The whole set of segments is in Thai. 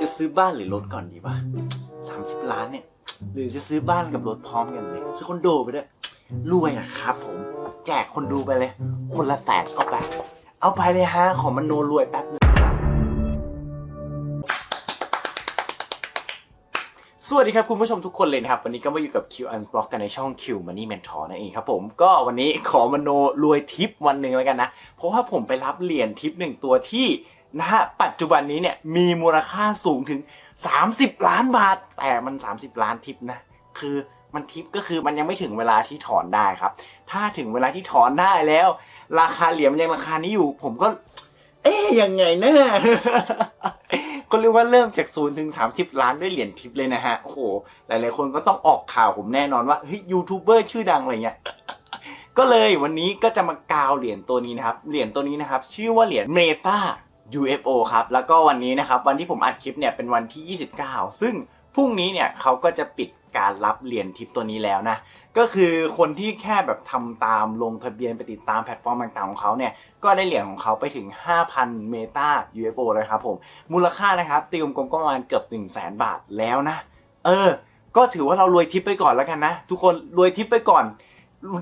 จะซื้อบ้านหรือรถก่อนดีวะสามสิบล้านเนี่ย หรือจะซื้อบ้านกับรถพร้อมกันเลยซื้อคอนโดไปด้วยรวยอะครับผม แจกคนดูไปเลย คนละแสนเอาไป เอาไปเลยฮะ ขอมันโนรวยแป๊บนึงสวัสดีครับคุณผู้ชมทุกคนเลยนะครับ วันนี้ก็มาอยู่กับ Q Unblock กันในช่อง Q Money Mentor นั่นเองครับผมก็วันนี้ขอมโนรวยทิปวันหนึ่งแล้วกันนะ เพราะว่าผมไปรับเหรียญทิปหนึ่งตัวที่ นะฮะปัจจุบันนี้เนี่ยมีมูลค่าสูงถึง 30 ล้านบาท แต่มัน 30 ล้านทิปนะ คือมันทิปก็คือมันยังไม่ถึงเวลาที่ถอนได้ครับ ถ้าถึงเวลาที่ถอนได้แล้ว ราคาเหรียญมันยังราคานี้อยู่ ผมก็ เอ๊ยยังไงนะก็เรียกว่าเริ่มจากศูนย์ถึงสามสิบล้านด้วยเหรียญทิปเลยนะฮะ โอ้โห หลายๆคนก็ต้องออกข่าวผมแน่นอนว่าเฮ้ยยูทูบเบอร์ชื่อดังอะไรเงี้ยก็เลยวันนี้ก็จะมากาวเหรียญตัวนี้นะครับ เหรียญตัวนี้นะครับ ชื่อว่าเหรียญเมตา UFO ครับ แล้วก็วันนี้นะครับ วันที่ผมอัดคลิปเนี่ยเป็นวันที่ 29 ซึ่งพรุ่งนี้เนี่ยเขาก็จะปิดการรับเหรียญทิปตัวนี้แล้วนะ ก็คือคนที่แค่แบบทำตามลงทะเบียนไปติดตามแพลตฟอร์มต่างๆของเขาเนี่ย ก็ได้เหรียญของเขาไปถึง 5,000 เมตา UFO เลยครับผม มูลค่านะครับตีกลมก็ประมาณเกือบ 1 0 0 0 0แบาทแล้วนะ เออ ก็ถือว่าเรารวยทิปไปก่อนแล้วกันนะ ทุกคนรวยทิปไปก่อน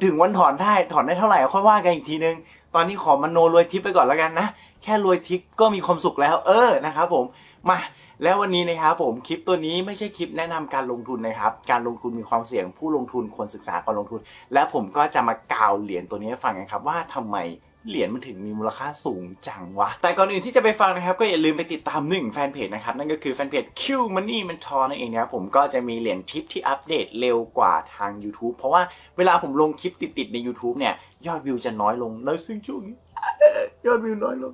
ถึงวันถอนได้ถอนได้เท่าไหร่ค่อยว่ากันอีกทีนึง ตอนนี้ขอมโนรวยทิปไปก่อนแล้วกันนะ แค่รวยทิปก็มีความสุขแล้ว เออนะครับผมมาแล้ววันนี้นะครับผมคลิปตัวนี้ไม่ใช่คลิปแนะนำการลงทุนนะครับ การลงทุนมีความเสี่ยงผู้ลงทุนควรศึกษาก่อนลงทุน และผมก็จะมากาวเหรียญตัวนี้ให้ฟังกันครับว่าทำไม เหรียญมันถึงมีมูลค่าสูงจังวะ แต่ก่อนอื่นที่จะไปฟังนะครับ ก็อย่าลืมไปติดตามหนึ่งแฟนเพจนะครับ นั่นก็คือแฟนเพจ Q Money Mentor นั่นเองนะครับผมก็จะมีเหรียญทิปที่อัปเดตเร็วกว่าทาง YouTube เพราะว่าเวลาผมลงคลิปติดๆใน YouTube เนี่ย ยอดวิวจะน้อยลงแล้วซึ่งช่วงนี้ยอดวิวน้อยลง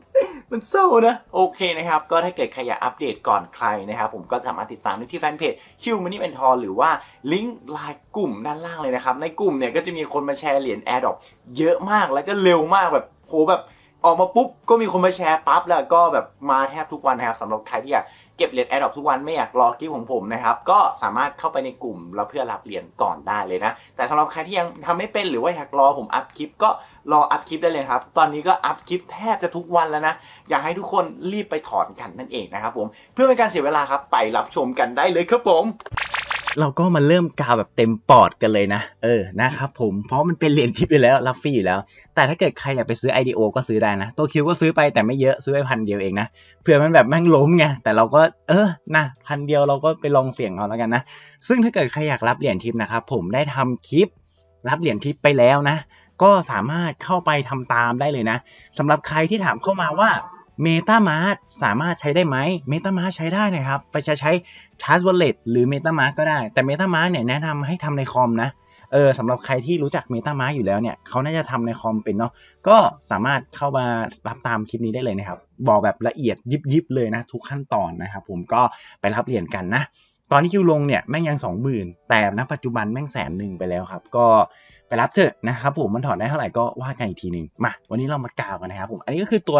มันเศร้านะ โอเคนะครับ ก็ถ้าเกิดใครอยากอัปเดตก่อนใครนะครับ ผมก็สามารถติดตามได้ที่แฟนเพจ Q Money Mentor หรือว่าลิงก์ไลน์กลุ่มด้านล่างเลยนะครับ ในกลุ่มเนี่ยก็จะมีคนมาแชร์เหรียญ AirDrop เยอะมากแล้วก็เร็วมากแบบ หแบบออกมาปุ๊บก็มีคนมาแชร์ปั๊บแล้วก็แบบมาแทบทุกวันนะครับสำหรับใครที่อยากเก็บเหรียญ AirDrop ทุกวันไม่อยากรอคลิปของผมนะครับก็สามารถเข้าไปในกลุ่มแล้วเพื่อรับเหรียญก่อนได้เลยนะ แต่สำหรับใครที่ยังทำไม่เป็นหรือว่าอยากรอผมอัพคลิปก็รออัพคลิปได้เลยครับ ตอนนี้ก็อัพคลิปแทบจะทุกวันแล้วนะ อยากให้ทุกคนรีบไปถอนกันนั่นเองนะครับผมเพื่อเป็นการเสียเวลาครับไปรับชมกันได้เลยครับผม เราก็มาเริ่มกาวแบบเต็มปอดกันเลยนะ เออนะครับผมเพราะมันเป็นเหรียญทิปอยู่แล้วรับฟรีอยู่แล้ว แต่ถ้าเกิดใครอยากไปซื้อ IDO ก็ซื้อได้นะ ตัวคิวก็ซื้อไปแต่ไม่เยอะซื้อไปพันเดียวเองนะเผื่อมันแบบแม่งล้มไงแต่เราก็เออนะพันเดียวเราก็ไปลองเสี่ยงเอาแล้วกันนะ ซึ่งถ้าเกิดใครอยากรับเหรียญทิปนะครับผมได้ทำคลิปรับเหรียญทิปไปแล้วนะ ก็สามารถเข้าไปทำตามได้เลยนะสำหรับใครที่ถามเข้ามาว่า MetaMask สามารถใช้ได้ไหม MetaMask ใช้ได้นะครับ ไปจะใช้ Charge Wallet หรือ MetaMask ก็ได้ แต่ MetaMask เนี่ยแนะนำให้ทำในคอมนะ เออสำหรับใครที่รู้จัก MetaMask อยู่แล้วเนี่ยเขาน่าจะทำในคอมเป็นเนาะ ก็สามารถเข้ามารับตามคลิปนี้ได้เลยนะครับ บอกแบบละเอียดยิบยิบๆเลยนะ ทุกขั้นตอนนะครับผม ก็ไปรับเหรียญกันนะ ตอนที่คิวลงเนี่ยแม่งยัง 20,000 แต่ณปัจจุบันแม่งแสนหนึ่งไปแล้วครับ ก็ ไปรับเถอะนะครับผมมันถอนได้เท่าไหร่ก็ว่ากันอีกทีหนึ่งมา วันนี้เรามากล่าวกันนะครับผม อันนี้ก็คือตัว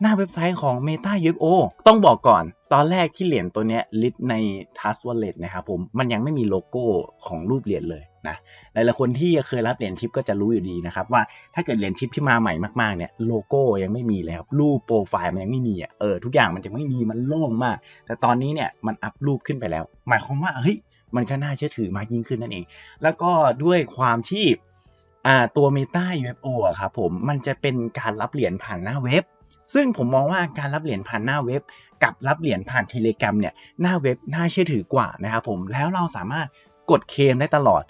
หน้าเว็บไซต์ของ Meta UFO ต้องบอกก่อนตอนแรกที่เหรียญตัวเนี้ยลิสใน Trust Wallet นะครับผมมันยังไม่มีโลโก้ของรูปเหรียญเลยนะหลายๆคนที่เคยรับเหรียญทิปก็จะรู้อยู่ดีนะครับว่าถ้าเกิดเหรียญทิปที่มาใหม่มากๆเนี่ยโลโก้ยังไม่มีเลยครับรูปโปรไฟล์มันยังไม่มีอะเออทุกอย่างมันจะไม่มีมันโล่งมาก แต่ตอนนี้เนี่ยมันอัพรูปขึ้นไปแล้ว หมายความว่าเฮ้ย มันก็น่าเชื่อถือมากยิ่งขึ้นนั่นเอง แล้วก็ด้วยความที่ตัว Meta UFO อะครับผมมันจะเป็นการรับเหรียญผ่านหน้าเว็บ ซึ่งผมมองว่าการรับเหรียญผ่านหน้าเว็บ กับรับเหรียญผ่านเทเล gram เนี่ยหน้าเว็บน่าเชื่อถือกว่านะครับผมแล้วเราสามารถกดเคลมได้ตลอด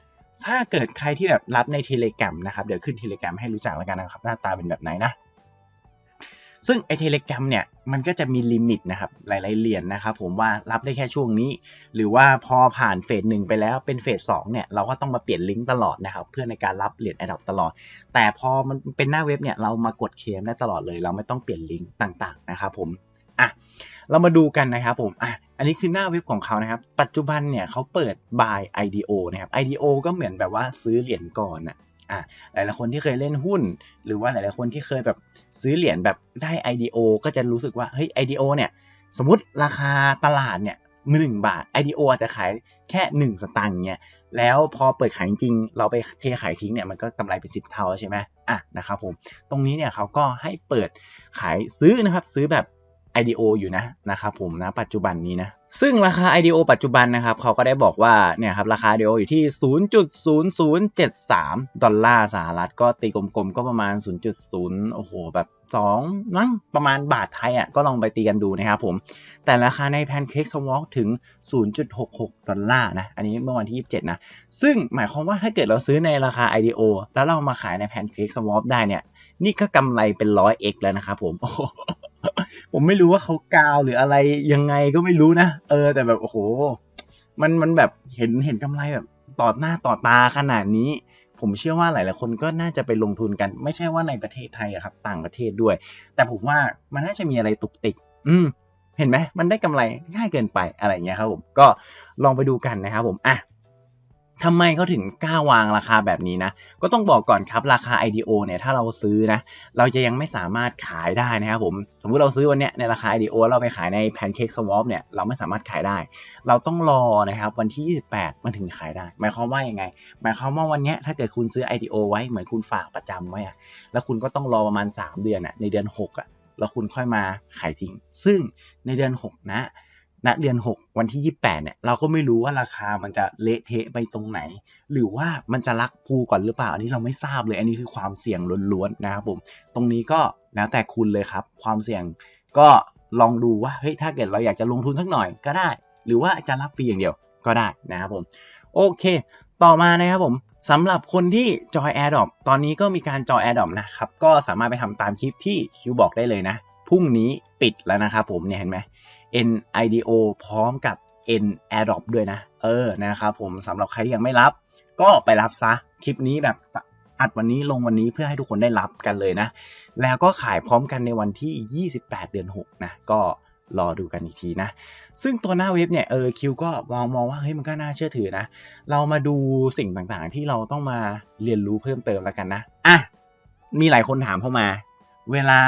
ถ้าเกิดใครที่แบบรับในเทเล gram นะครับเดี๋ยวขึ้นเทเล gram ให้รู้จักแล้วกันนะครับหน้าตาเป็นแบบไหนนะ ซึ่งไอเทเล gram เนี่ยมันก็จะมีลิมิตนะครับหลายๆเหรียญนะครับผมว่ารับได้แค่ช่วงนี้ หรือว่าพอผ่านเฟสหนึ่งไปแล้วเป็นเฟสสองเนี่ยเราก็ต้องมาเปลี่ยนลิงก์ตลอดนะครับเพื่อในการรับเหรียญ Adopt ตลอด แต่พอมันเป็นหน้าเว็บเนี่ยเรามากดเคลมได้ตลอดเลย เราไม่ต้องเปลี่ยนลิงก์ต่างๆนะครับผมอะเรามาดูกันนะครับผมอะอันนี้คือหน้าเว็บของเขานะครับ ปัจจุบันเนี่ยเขาเปิด buy IDO นะครับ IDO ก็เหมือนแบบว่าซื้อเหรียญก่อนอะ อะหลายๆคนที่เคยเล่นหุ้น หรือว่าหลายๆคนที่เคยแบบซื้อเหรียญแบบได้ IDO ก็จะรู้สึกว่าเฮ้ย IDO เนี่ยสมมติราคาตลาดเนี่ยหนึ่งบาท IDO อาจจะขายแค่ 1 สตางค์เงี้ย แล้วพอเปิดขายจริง เราไปเทขายทิ้งเนี่ยมันก็กำไรเป็นสิบเท่าใช่ไหมอะนะครับผม ตรงนี้เนี่ยเขาก็ให้เปิดขายซื้อนะครับ ซื้อแบบ IDO อยู่นะนะครับผมนะปัจจุบันนี้นะ ซึ่งราคา IDO ปัจจุบันนะครับเขาก็ได้บอกว่าเนี่ยครับราคา IDO อยู่ที่ 0.0073 ดอลลาร์สหรัฐก็ตีกลมๆ ก็ประมาณ 0.0 โอ้โห แบบ 2 มั้งประมาณบาทไทยอะก็ลองไปตีกันดูนะครับผม แต่ราคาใน Pancake Swap ถึง 0.66 ดอลลาร์นะ อันนี้เมื่อวันที่ 27 นะ ซึ่งหมายความว่าถ้าเกิดเราซื้อในราคา IDO แล้วเรามาขายใน Pancake Swap ได้เนี่ย นี่ก็กำไรเป็น 100x แล้วนะครับผมผมไม่รู้ว่าเขากาวหรืออะไรยังไงก็ไม่รู้นะ เออ แต่แบบโอ้โห มันมันแบบเห็นเห็นกำไรแบบต่อหน้าต่อตาขนาดนี้ ผมเชื่อว่าหลาย ๆ คนก็น่าจะไปลงทุนกัน ไม่ใช่ว่าในประเทศไทยอะครับ ต่างประเทศด้วย แต่ผมว่ามันน่าจะมีอะไรตุกติก อืม เห็นไหมมันได้กำไรง่ายเกินไปอะไรเงี้ยครับผมก็ลองไปดูกันนะครับผมอะ ทำไมเขาถึงกล้าวางราคาแบบนี้นะ ก็ต้องบอกก่อนครับราคา IDO เนี่ยถ้าเราซื้อนะ เราจะยังไม่สามารถขายได้นะครับผม สมมุติเราซื้อวันเนี้ยในราคา IDO เราไปขายใน Pancake Swap เนี่ยเราไม่สามารถขายได้ เราต้องรอนะครับวันที่ 28 มันถึงขายได้ หมายความว่ายังไง หมายความว่าวันเนี้ยถ้าเกิดคุณซื้อ IDO ไว้เหมือนคุณฝากประจำไว้อะแล้วคุณก็ต้องรอประมาณ 3 เดือนอะในเดือน 6อะแล้วคุณค่อยมาขายทิ้ง ซึ่งในเดือน 6 นะ ณเดือน6 วันที่ 28 เนี่ย เราก็ไม่รู้ว่าราคามันจะเละเทะไปตรงไหน หรือว่ามันจะลักพูก่อนหรือเปล่า อันนี้เราไม่ทราบเลย อันนี้คือความเสี่ยงล้วนๆนะครับผม ตรงนี้ก็แล้วแต่คุณเลยครับ ความเสี่ยงก็ลองดูว่า เฮ้ย ถ้าเกิดเราอยากจะลงทุนสักหน่อยก็ได้ หรือว่าจะรับฟรีอย่างเดียวก็ได้นะครับผม โอเค ต่อมานะครับผมสำหรับคนที่จอย AirDrop ตอนนี้ก็มีการจอย AirDrop นะครับ ก็สามารถไปทำตามคลิปที่คิวบอกได้เลยนะ พรุ่งนี้ปิดแล้วนะครับผม เนี่ยเห็นไหม NIDO พร้อมกับ N AirDrop ด้วยนะ เออนะครับผมสำหรับใครที่ยังไม่รับ ก็ไปรับซะ คลิปนี้แบบอัดวันนี้ลงวันนี้เพื่อให้ทุกคนได้รับกันเลยนะ แล้วก็ขายพร้อมกันในวันที่ 28 เดือน 6 นะ ก็รอดูกันอีกทีนะ ซึ่งตัวหน้าเว็บเนี่ยเออคิวก็มองมองว่าเฮ้ยมันก็น่าเชื่อถือนะ เรามาดูสิ่งต่างๆ ที่เราต้องมาเรียนรู้เพิ่มเติมแล้วกันนะ อะ มีหลายคนถามเข้ามา เวลา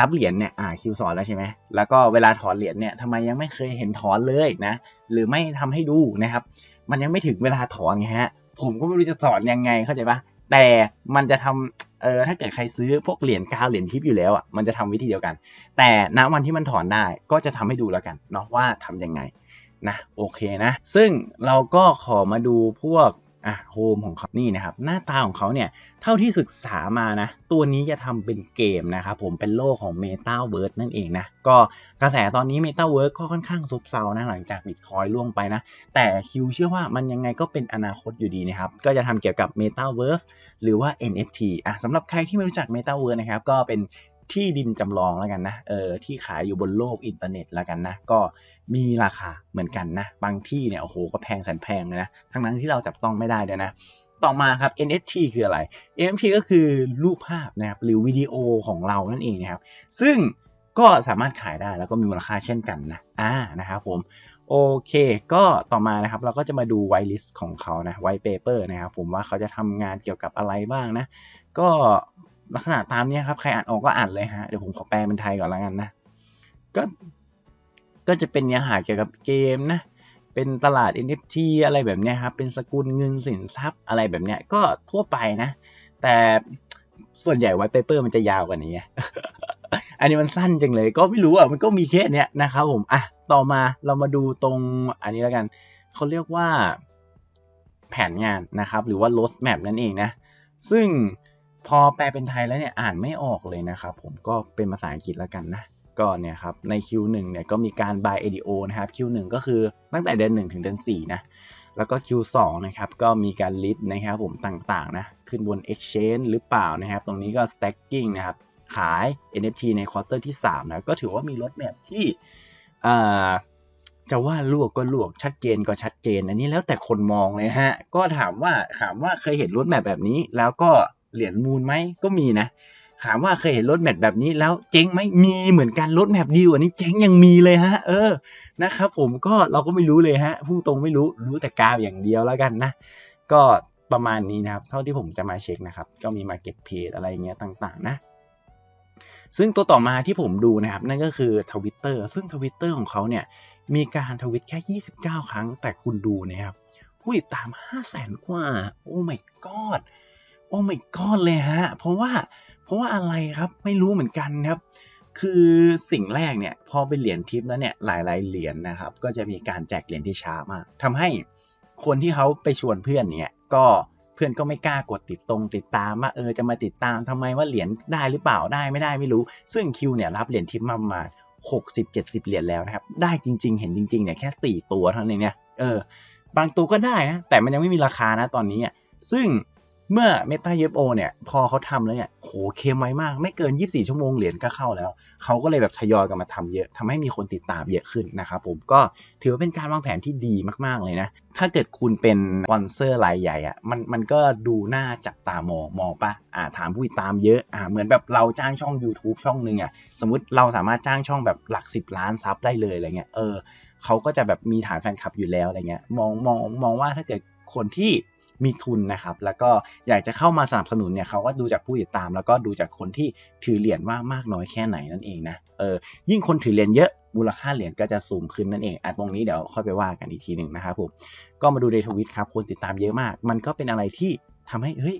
รับเหรียญเนี่ยอ่าคิวสอนแล้วใช่ไหมแล้วก็เวลาถอนเหรียญเนี่ยทำไมยังไม่เคยเห็นถอนเลยนะ หรือไม่ทำให้ดูนะครับ มันยังไม่ถึงเวลาถอนไงฮะ ผมก็ไม่รู้จะสอนยังไงเข้าใจปะแต่มันจะทำเออถ้าเกิดใครซื้อพวกเหรียญกาวเหรียญทิปอยู่แล้วอะมันจะทำวิธีเดียวกัน แต่ณวันที่มันถอนได้ก็จะทำให้ดูแล้วกันเนาะว่าทำยังไงนะโอเคนะ ซึ่งเราก็ขอมาดูพวก อะโฮมของเขานี่นะครับหน้าตาของเขาเนี่ยเท่าที่ศึกษามานะ ตัวนี้จะทำเป็นเกมนะครับผมเป็นโลกของ Metaverse นั่นเองนะ ก็กระแสตอนนี้ Metaverse ก็ค่อนข้างซบเซานะหลังจาก Bitcoin ล่วงไปนะ แต่คิวเชื่อว่ามันยังไงก็เป็นอนาคตอยู่ดีนะครับ ก็จะทำเกี่ยวกับ Metaverse หรือว่า NFT อะสำหรับใครที่ไม่รู้จัก Metaverse นะครับก็เป็น ที่ดินจำลองแล้วกันนะ เออที่ขายอยู่บนโลกอินเทอร์เน็ตแล้วกันนะ ก็มีราคาเหมือนกันนะ บางที่เนี่ยโอ้โหก็แพงแสนแพงเลยนะ ทั้งนั้นที่เราจับต้องไม่ได้เลยนะ ต่อมาครับ NFT คืออะไร NFT ก็คือรูปภาพนะครับหรือวิดีโอของเรานั่นเองนะครับ ซึ่งก็สามารถขายได้แล้วก็มีมูลค่าเช่นกันนะ อ่า นะครับผม โอเค ก็ต่อมานะครับเราก็จะมาดูไวลิสต์ของเขานะไวเปเปอร์นะครับผมว่าเขาจะทำงานเกี่ยวกับอะไรบ้างนะ ก็ ลักษณะตามนี้ครับ ใครอ่านออกก็อ่านเลยฮะ เดี๋ยวผมขอแปลเป็นไทยก่อนแล้วกันนะ ก็ ก็จะเป็นเนื้อหาเกี่ยวกับเกมนะ เป็นตลาด NFT อะไรแบบนี้ครับ เป็นสกุลเงินสินทรัพย์อะไรแบบนี้ก็ทั่วไปนะ แต่ส่วนใหญ่ไวเปเปอร์มันจะยาวกว่านี้ อันนี้มันสั้นจังเลย ก็ไม่รู้อะ มันก็มีแค่เนี้ยนะครับผม อะ ต่อมาเรามาดูตรงอันนี้แล้วกัน เขาเรียกว่าแผนงานนะครับ หรือว่า road map นั่นเองนะ ซึ่ง พอแปลเป็นไทยแล้วเนี่ยอ่านไม่ออกเลยนะครับ ผมก็เป็นภาษาอังกฤษแล้วกันนะก็เนี่ยครับใน Q1 เนี่ยก็มีการ buy ADO นะครับ Q1 ก็คือตั้งแต่เดือน1 ถึงเดือน4นะแล้วก็ Q2 นะครับก็มีการ list นะครับผมต่างๆนะขึ้นบน exchange หรือเปล่านะครับ ตรงนี้ก็ stacking นะครับขาย NFT ในควอเตอร์ที่3นะก็ถือว่ามีรถแมพที่จะว่าลวกก็ลวกชัดเจนก็ชัดเจน อันนี้แล้วแต่คนมองเลยฮะก็ถามว่าถามว่าเคยเห็นรถแมพแบบนี้แล้วก็ เหรียญมูลไหมก็มีนะ ถามว่าเคยเห็นรถแมพแบบนี้แล้วเจ๊งไหมมีเหมือนกันรถแมพดีกว่านี้เจ๊งยังมีเลยฮะ เออนะครับผมก็เราก็ไม่รู้เลยฮะพูดตรงไม่รู้รู้แต่กาวอย่างเดียวแล้วกันนะ ก็ประมาณนี้นะครับ เท่าที่ผมจะมาเช็คนะครับ ก็มี Market Page อะไรเงี้ยต่างๆ นะ ซึ่งตัวต่อมาที่ผมดูนะครับ นั่นก็คือ Twitter ซึ่ง Twitter ของเขาเนี่ย มีการทวิตแค่ 29 ครั้งแต่คุณดูนะครับผู้ติดตาม 5 0 0แสนกว่า โอ้ my god โอ้ my god เลยฮะ เพราะว่าเพราะว่าอะไรครับไม่รู้เหมือนกันครับ คือสิ่งแรกเนี่ยพอเป็นเหรียญทิปแล้วเนี่ยหลายๆเหรียญนะครับ ก็จะมีการแจกเหรียญที่ช้ามากทำให้คนที่เขาไปชวนเพื่อนเนี่ยก็เพื่อนก็ไม่กล้ากดติดตรงติดตามว่าเออจะมาติดตามทำไมว่าเหรียญได้หรือเปล่าได้ไม่ได้ไม่รู้ ซึ่งคิวเนี่ยรับเหรียญทิปมาประมาณ60 70เจ็ดสิบเหรียญแล้วนะครับ ได้จริง ๆ เห็นจริงๆเนี่ยแค่4ตัวเท่านั้นเองเนี่ยเออบางตัวก็ได้นะแต่มันยังไม่มีราคานะตอนนี้ซึ่ง เมื่อ Meta UFO เนี่ย พอเขาทำแล้วเนี่ยโหเคมไวมาก ไม่เกิน 24 ชั่วโมงเหรียญก็เข้าแล้ว เขาก็เลยแบบทยอยกันมาทำเยอะทำให้มีคนติดตามเยอะขึ้นนะครับผมก็ถือว่าเป็นการวางแผนที่ดีมากๆเลยนะ ถ้าเกิดคุณเป็นสปอนเซอร์รายใหญ่อะมันมันก็ดูน่าจับตามองมองปะอ่าถามผู้ติดตามเยอะอ่าเหมือนแบบเราจ้างช่อง YouTube ช่องหนึ่งอะสมมติเราสามารถจ้างช่องแบบหลัก 10 ล้านซับได้เลยอะไรเงี้ยเออเขาก็จะแบบมีฐานแฟนคลับอยู่แล้วอะไรเงี้ยมองมองมองว่าถ้าเกิดคนที่ มีทุนนะครับแล้วก็อยากจะเข้ามาสนับสนุนเนี่ยเขาก็ดูจากผู้ติดตาม แล้วก็ดูจากคนที่ถือเหรียญว่ามากน้อยแค่ไหนนั่นเองนะเออยิ่งคนถือเหรียญเยอะมูลค่าเหรียญก็จะสูงขึ้นนั่นเองอะตรงนี้เดี๋ยวค่อยไปว่ากันอีกทีหนึ่งนะครับผมก็มาดูในทวิตครับคนติดตามเยอะมาก มันก็เป็นอะไรที่ทำให้เฮ้ย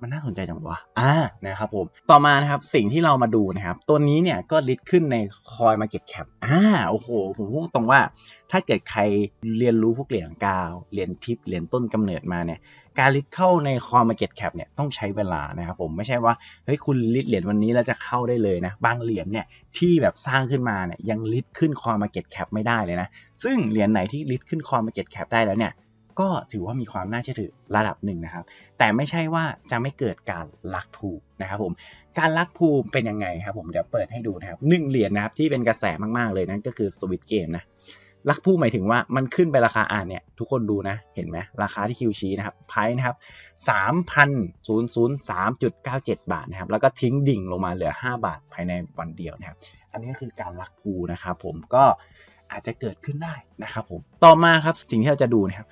มันน่าสนใจจังวะอ่านะครับผมต่อมานะครับสิ่งที่เรามาดูนะครับ ตัวนี้เนี่ยก็ลิสต์ขึ้นในคอยมาเก็ตแคปอ่าโอ้โห ผมพูดตรงว่า ถ้าเกิดใครเรียนรู้พวกเหรียญกาวเหรียญทิปเหรียญต้นกำเนิดมาเนี่ยการลิสต์เข้าในคอยมาเก็ตแคปเนี่ยต้องใช้เวลานะครับผมไม่ใช่ว่าเฮ้ยคุณลิสต์เหรียญวันนี้แล้วจะเข้าได้เลยนะบางเหรียญเนี่ยที่แบบสร้างขึ้นมาเนี่ยยังลิสต์ขึ้นคอยมาเก็ตแคปไม่ได้เลยนะซึ่งเหรียญไหนที่ลิสต์ขึ้นคอยมาเก็ตแคปได้แล้วเนี่ย ก็ถือว่ามีความน่าเชื่อถือระดับหนึ่งนะครับ แต่ไม่ใช่ว่าจะไม่เกิดการลักภูมินะครับผมการลักภูมิเป็นยังไงครับผมเดี๋ยวเปิดให้ดูนะครับหนึ่งเหรียญนะครับที่เป็นกระแสมากๆเลยนั่นก็คือสวิตเกมนะลักภูมิหมายถึงว่ามันขึ้นไปราคาอ่านเนี่ยทุกคนดูนะเห็นไหมราคาที่คิวชี้นะครับไพ่นะครับ3,003.97บาทนะครับแล้วก็ทิ้งดิ่งลงมาเหลือ5บาทภายในวันเดียวนะครับอันนี้ก็คือการลักภูนะครับผมก็อาจจะเกิดขึ้นได้นะครับผม ต่อมาครับสิ่งที่เราจะดูนะครับ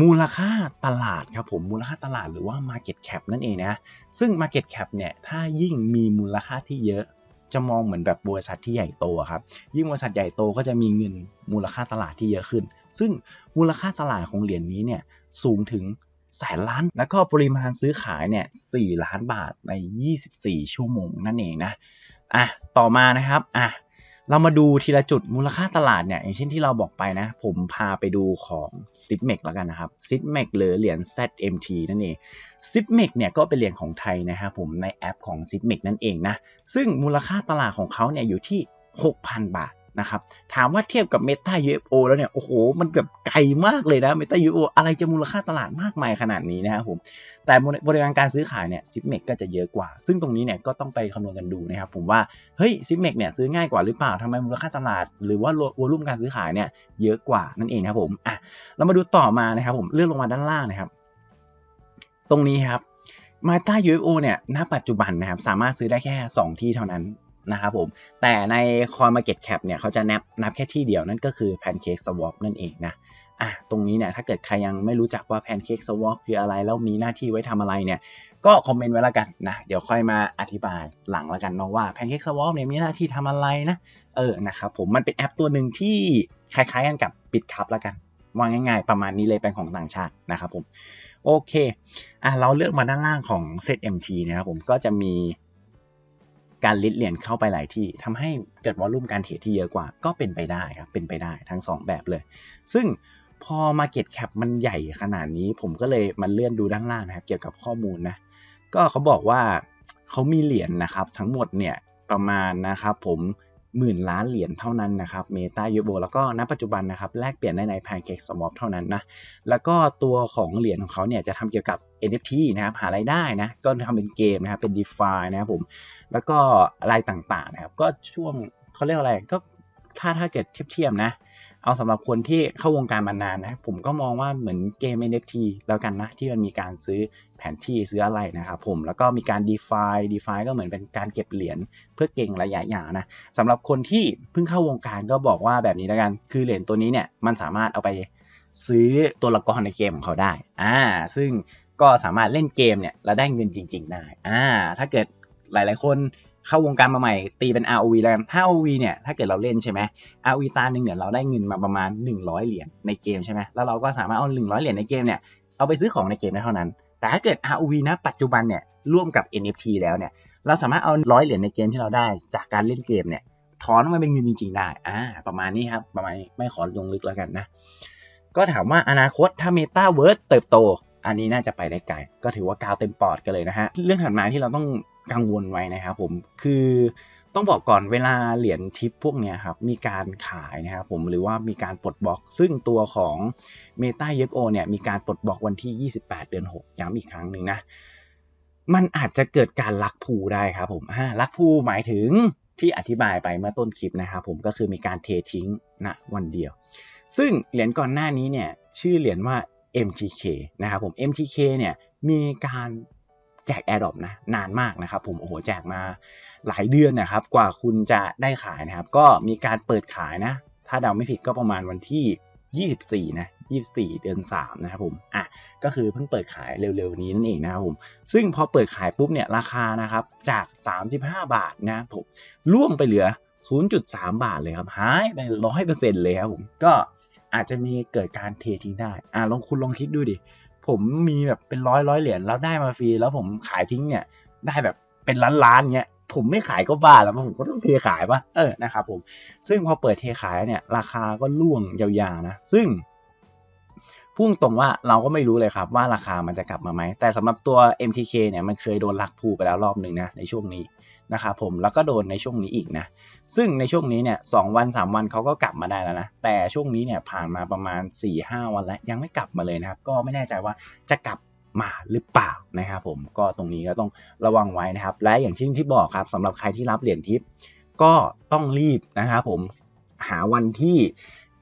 มูลค่าตลาดครับผมมูลค่าตลาดหรือว่า Market Cap นั่นเองนะซึ่ง Market Cap เนี่ยถ้ายิ่งมีมูลค่าที่เยอะจะมองเหมือนแบบบริษัทที่ใหญ่โตครับยิ่งบริษัทใหญ่โตก็จะมีเงินมูลค่าตลาดที่เยอะขึ้น ซึ่งมูลค่าตลาดของเหรียญนี้เนี่ยสูงถึงแสนล้าน แล้วก็ปริมาณซื้อขายเนี่ย4ล้านบาทใน 24 ชั่วโมงนั่นเองนะอะต่อมานะครับอะ เรามาดูทีละจุดมูลค่าตลาดเนี่ย อย่างเช่นที่เราบอกไปนะ ผมพาไปดูของ s i p m e กแล้วกันนะครับ s i p m e c หรือเหรียญ ZMT นั่นเอง s i p m e กเนี่ยก็เป็นเหรียญของไทยนะครับผมในแอปของ s i p m e กนั่นเองนะ ซึ่งมูลค่าตลาดของเขาเนี่ยอยู่ที่ 6,000 บาท นะครับถามว่าเทียบกับ Meta UFO แล้วเนี่ยโอ้โหมันแบบไกลมากเลยนะ Meta UFO อะไรจะมูลค่าตลาดมากมายขนาดนี้นะครับผมแต่บริการการซื้อขายเนี่ยซิปเมกก็จะเยอะกว่า ซึ่งตรงนี้เนี่ยก็ต้องไปคำนวณกันดูนะครับผมว่าเฮ้ยซิปเมกเนี่ยซื้อง่ายกว่าหรือเปล่าทำไมมูลค่าตลาด หรือว่าวอลุ่มการซื้อขายเนี่ยเยอะกว่านั่นเองครับผมอะเรามาดูต่อมานะครับผมเลื่อนลงมาด้านล่างนะครับ ตรงนี้ครับมาต้า UFO เนี่ย ณ ปัจจุบันนะครับ สามารถซื้อได้แค่ 2 ที่เท่านั้น นะครับผม แต่ใน Coin Market Cap เนี่ยเขาจะนับนับแค่ที่เดียวนั่นก็คือ Pancake Swap นั่นเองนะอะตรงนี้เนี่ยถ้าเกิดใครยังไม่รู้จักว่า Pancake Swap คืออะไร แล้วมีหน้าที่ไว้ทำอะไรเนี่ย ก็คอมเมนต์ไว้แล้วกันนะ เดี๋ยวค่อยมาอธิบายหลังแล้วกันเนาะว่า Pancake Swap เนี่ยมีหน้าที่ทำอะไรนะ เออนะครับผมมันเป็นแอปตัวหนึ่งที่คล้ายๆกันกับปิดคับแล้วกันว่าง่ายๆ ประมาณนี้เลยเป็นของต่างชาตินะครับผม โอเคอะเราเลือกมาด้านล่างของ ZMT นะครับผมก็จะมี การลิดเหรียญเข้าไปหลายที่ทำให้เกิดวอลลุ่มการเทรดที่เยอะกว่า ก็เป็นไปได้ครับ เป็นไปได้ทั้ง 2 แบบเลย ซึ่งพอ Market Cap มันใหญ่ขนาดนี้ ผมก็เลยมาเลื่อนดูด้านล่างนะครับ เกี่ยวกับข้อมูลนะ ก็เขาบอกว่าเขามีเหรียญนะครับ ทั้งหมดเนี่ยประมาณนะครับผม หมื่นล้านเหรียญเท่านั้นนะครับเมตายูโบแล้วก็ณปัจจุบันนะครับแลกเปลี่ยนได้ใน Pancake Swap เท่านั้นนะแล้วก็ตัวของเหรียญของเขาเนี่ยจะทำเกี่ยวกับ NFT นะครับหารายได้นะก็ทำเป็นเกมนะครับเป็น DeFi นะครับผมแล้วก็อะไรต่างๆนะครับก็ช่วงเขาเรียกอะไรก็ถ้าถ้าเกิดเทียบๆนะ เอาสำหรับคนที่เข้าวงการมานานนะผมก็มองว่าเหมือนเกม NFT แล้วกันนะ ที่มันมีการซื้อแผนที่ซื้ออะไรนะครับผมแล้วก็มีการ DeFi DeFi ก็เหมือนเป็นการเก็บเหรียญเพื่อเก่งระยะยาวนะสำหรับคนที่เพิ่งเข้าวงการก็บอกว่าแบบนี้แล้วกัน คือเหรียญตัวนี้เนี่ยมันสามารถเอาไปซื้อตัวละครในเกมของเขาได้อ่าซึ่งก็สามารถเล่นเกมเนี่ยแล้วได้เงินจริง ๆ ได้อ่าถ้าเกิดหลาย ๆ คน เข้าวงการมาใหม่ตีเป็น ROV แล้วกันถ้า ROV เนี่ยถ้าเกิดเราเล่นใช่ไหม ROV ตาหนึ่งเนี่ยเราได้เงินมาประมาณ 100 เหรียญในเกมใช่ไหมแล้วเราก็สามารถเอา 100 เหรียญในเกมเนี่ยเอาไปซื้อของในเกมได้เท่านั้น แต่ถ้าเกิด ROV นะปัจจุบันเนี่ยร่วมกับ NFT แล้วเนี่ยเราสามารถเอาร้อยเหรียญในเกมที่เราได้จากการเล่นเกมเนี่ยถอนออกมาเป็นเงินจริงๆได้อ่าประมาณนี้ครับประมาณนี้ไม่ขอลงลึกแล้วกันนะก็ถามว่าอนาคตถ้าเมตาเวิร์สเติบโต อันนี้น่าจะไปได้ไกล ก็ถือว่ากาวเต็มปอดกันเลยนะฮะ เรื่องถัดมาที่เราต้อง กังวลไว้นะครับผมคือต้องบอกก่อนเวลาเหรียญทิปพวกนี้ครับมีการขายนะครับผมหรือว่ามีการปลดบล็อก ซึ่งตัวของ Meta UFO เนี่ยมีการปลดบล็อกวันที่ 28 เดือน 6 ย้ำอีกครั้งหนึ่งนะ มันอาจจะเกิดการลักพูได้ครับผมลักพูหมายถึงที่อธิบายไปเมื่อต้นคลิปนะครับผมก็คือมีการเททิ้งณวันเดียว ซึ่งเหรียญก่อนหน้านี้เนี่ยชื่อเหรียญว่า MTK นะครับผม MTK เนี่ยมีการ แจก AirDrop นะนานมากนะครับผมโอ้โหแจกมาหลายเดือนนะครับ กว่าคุณจะได้ขายนะครับ ก็มีการเปิดขายนะ ถ้าเดาไม่ผิดก็ประมาณวันที่ 24 นะ 24 เดือน 3 นะครับผมอะก็คือเพิ่งเปิดขายเร็วๆนี้นั่นเองนะครับผมซึ่งพอเปิดขายปุ๊บเนี่ยราคานะครับจาก 35 บาทนะผมล่วงไปเหลือ 0.3 บาทเลยครับหายไปร้อยเปอร์เซ็นต์เลยครับผมก็อาจจะมีเกิดการเททิ้งได้อะลองคุณลองคิดดูดิ ผมมีแบบเป็นร้อยร้อยเหรียญแล้วได้มาฟรีแล้วผมขายทิ้งเนี่ยได้แบบเป็นล้านล้านเงี้ยผมไม่ขายก็บ้าแล้วผมก็ต้องเทขายปะเออนะครับผมซึ่งพอเปิดเทขายเนี่ยราคาก็ล่วงยาวๆนะซึ่งพุ่งตรงว่าเราก็ไม่รู้เลยครับว่าราคามันจะกลับมาไหมแต่สำหรับตัว MTK เนี่ยมันเคยโดนลักพูไปแล้วรอบหนึ่งนะในช่วงนี้ นะครับผมแล้วก็โดนในช่วงนี้อีกนะซึ่งในช่วงนี้เนี่ยสวันสามวันเขาก็กลับมาได้แล้วนะแต่ช่วงนี้เนี่ยผ่านมาประมาณ4ี่ห้าวันแล้วยังไม่กลับมาเลยนะครับก็ไม่แน่ใจว่าจะกลับมาหรือเปล่านะครับผมก็ตรงนี้ก็ต้องระวังไว้นะครับ และอย่างที่ที่บอกครับสำหรับใครที่รับเหรียญทิปก็ต้องรีบนะครับผมหาวันที่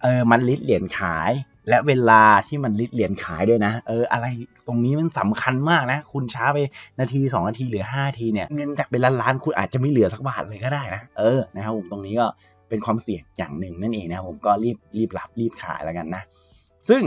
เออมันลิสเหรียญขาย และเวลาที่มันลิสต์เหรียญขายด้วยนะ เออ อะไรตรงนี้มันสำคัญมากนะ คุณช้าไปนาที 2 นาทีหรือ 5 นาทีเนี่ย เงินจากเป็นล้านๆคุณอาจจะไม่เหลือสักบาทเลยก็ได้นะ เออ นะครับผมตรงนี้ก็เป็นความเสี่ยงอย่างหนึ่งนั่นเองนะครับผมก็รีบรีบรับรีบขายแล้วกันนะ ซึ่ง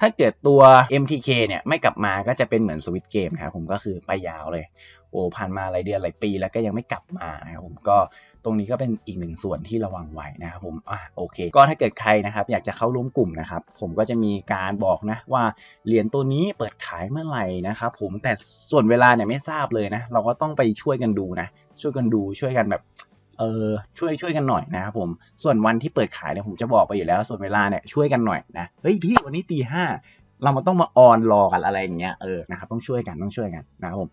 ถ้าเกิดตัว MTK เนี่ยไม่กลับมาก็จะเป็นเหมือนสวิตเกมนะครับผมก็คือไปยาวเลย โอ้ผ่านมาหลายเดือนหลายปีแล้วก็ยังไม่กลับมานะครับผมก็ ตรงนี้ก็เป็นอีกหนึ่งส่วนที่ระวังไว้นะครับผมอะโอเค ก็ถ้าเกิดใครนะครับ อยากจะเข้าร่วมกลุ่มนะครับ ผมก็จะมีการบอกนะว่าเหรียญตัวนี้เปิดขายเมื่อไหร่นะครับผมแต่ส่วนเวลาเนี่ยไม่ทราบเลยนะ เราก็ต้องไปช่วยกันดูนะ ช่วยกันดูช่วยกันแบบเออช่วยช่วยกันหน่อยนะครับผมส่วนวันที่เปิดขายเนี่ยผมจะบอกไปอยู่แล้ว ส่วนเวลาเนี่ยช่วยกันหน่อยนะเฮ้ยพี่วันนี้ตีห้าเรามาต้องมาออนรอกันอะไรอย่างเงี้ยเออนะครับต้องช่วยกันต้องช่วยกันนะครับผม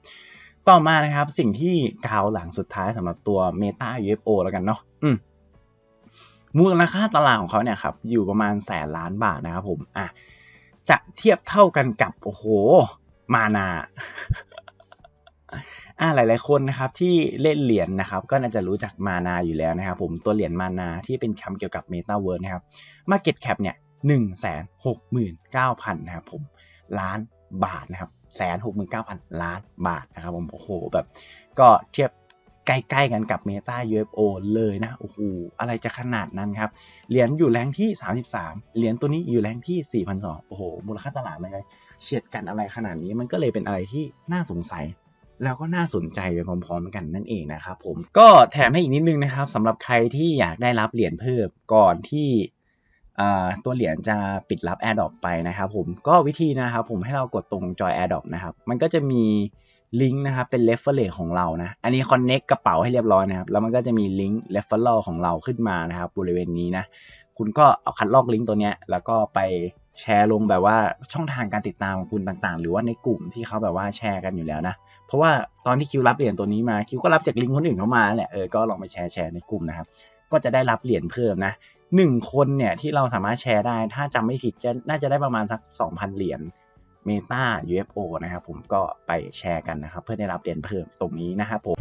ต่อมานะครับสิ่งที่กาวหลังสุดท้ายสำหรับตัว Meta UFO แล้วกันเนาะอืมมูลค่าตลาดของเขาเนี่ยครับอยู่ประมาณแสนล้านบาทนะครับผมอะจะเทียบเท่ากันกับโอ้โหมานาอ่าหลาย ๆ คนนะครับที่เล่นเหรียญนะครับ ก็น่าจะรู้จักมานาอยู่แล้วนะครับ ผมตัวเหรียญมานาที่เป็นคำเกี่ยวกับ Meta w o r l d นะครับ Market Cap เนี่ยหนึ่งแสนหกหมื่นเก้าพันนะครับผมล้านบาทนะครับ แสนหกหมื่นเก้าพันล้านบาทนะครับผมโอ้โหแบบก็เทียบใกล้ๆกันกับ Meta UFO เลยนะโอ้โหอะไรจะขนาดนั้นครับ เหรียญอยู่แรงที่ 33 เหรียญตัวนี้อยู่แรงที่ 4,200โอ้โห มูลค่าตลาดมันเลยเฉียดกันอะไรขนาดนี้มันก็เลยเป็นอะไรที่น่าสงสัยแล้วก็น่าสนใจไปพร้อมๆกันนั่นเองนะครับผมก็แถมให้อีกนิดนึงนะครับสำหรับใครที่อยากได้รับเหรียญเพิ่มก่อนที่ ตัวเหรียญจะปิดรับ AirDrop ไปนะครับผมก็วิธีนะครับผมให้เรากดตรงจอย AirDrop นะครับมันก็จะมีลิงก์นะครับเป็น reference ของเรานะ อันนี้ connect กระเป๋าให้เรียบร้อยนะครับ แล้วมันก็จะมีลิงก์ referral ของเราขึ้นมานะครับ บริเวณนี้นะ คุณก็เอาคัดลอกลิงก์ตัวเนี้ย แล้วก็ไปแชร์ลงแบบว่าช่องทางการติดตามของคุณต่างๆ หรือว่าในกลุ่มที่เขาแบบว่าแชร์กันอยู่แล้วนะ เพราะว่าตอนที่คิวรับเหรียญตัวนี้มาคิวก็รับจากลิงก์คนอื่นเข้ามาแหละเออก็ลองไปแชร์แชร์ในกลุ่มนะครับก็จะได้รับเหรียญเพิ่มนะ หนึ่งคนเนี่ยที่เราสามารถแชร์ได้ ถ้าจำไม่ผิดจะน่าจะได้ประมาณสัก 2,000 เหรียญ Meta UFO นะครับผมก็ไปแชร์กันนะครับ เพื่อได้รับเหรียญเพิ่มตรงนี้นะครับผม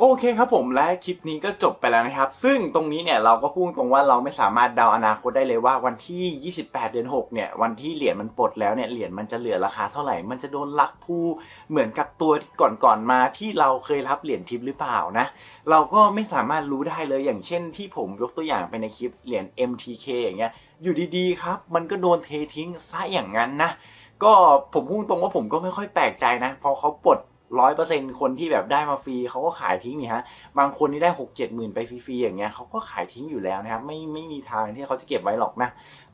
โอเคครับผมและคลิปนี้ก็จบไปแล้วนะครับ ซึ่งตรงนี้เนี่ยเราก็พูดตรงว่าเราไม่สามารถเดาอนาคตได้เลยว่าวันที่ 28 เดือน 6 เนี่ย วันที่เหรียญมันปลดแล้วเนี่ยเหรียญมันจะเหลือราคาเท่าไหร่ มันจะโดนลักพูเหมือนกับตัวก่อนๆมาที่เราเคยรับเหรียญทิปหรือเปล่านะ เราก็ไม่สามารถรู้ได้เลยอย่างเช่น ที่ผมยกตัวอย่างไปในคลิปเหรียญ MTK อย่างเงี้ยอยู่ดีๆครับ มันก็โดนเททิ้งซะอย่างนั้นนะก็ผมพูดตรงว่าผมก็ไม่ค่อยแปลกใจนะพอเขาปลด ร้อยเปอร์เซ็นคนที่แบบได้มาฟรีเขาก็ขายทิ้งนี่ฮะบางคนที่ได้หกเจ็ดหมื่นไปฟรีๆอย่างเงี้ยเขาก็ขายทิ้งอยู่แล้วนะครับไม่ไม่มีทางที่เขาจะเก็บไว้หรอกนะ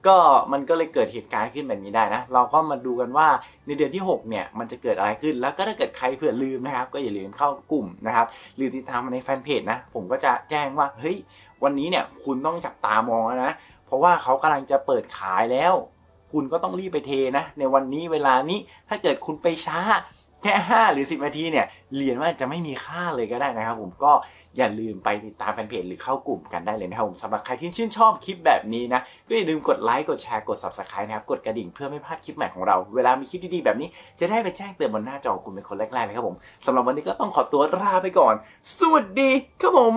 ก็มันก็เลยเกิดเหตุการณ์ขึ้นแบบนี้ได้นะ เราก็มาดูกันว่าในเดือนที่ 6 เนี่ย มันจะเกิดอะไรขึ้น แล้วก็ถ้าเกิดใครเผื่อลืมนะครับ ก็อย่าลืมเข้ากลุ่มนะครับ หรือติดตามมาในแฟนเพจนะ ผมก็จะแจ้งว่า เฮ้ย วันนี้เนี่ย คุณต้องจับตามองนะ เพราะว่าเขากำลังจะเปิดขายแล้ว คุณก็ต้องรีบไปเทนะ ในวันนี้เวลานี้ ถ้าเกิดคุณไปช้า แค่ 5 หรือ 10 นาทีเนี่ยเหรียญว่าจะไม่มีค่าเลยก็ได้นะครับผมก็อย่าลืมไปติดตามแฟนเพจหรือเข้ากลุ่มกันได้เลยนะครับผมสำหรับใครที่ชื่นชอบคลิปแบบนี้นะ ก็อย่าลืมกดไลค์กดแชร์กด subscribe นะครับ กดกระดิ่งเพื่อไม่พลาดคลิปใหม่ของเรา เวลามีคลิปดีๆแบบนี้ จะได้ไปแจ้งเตือนบนหน้าจอคุณเป็นคนแรกๆเลยครับผมสำหรับวันนี้ก็ต้องขอตัวลาไปก่อน สวัสดีครับผม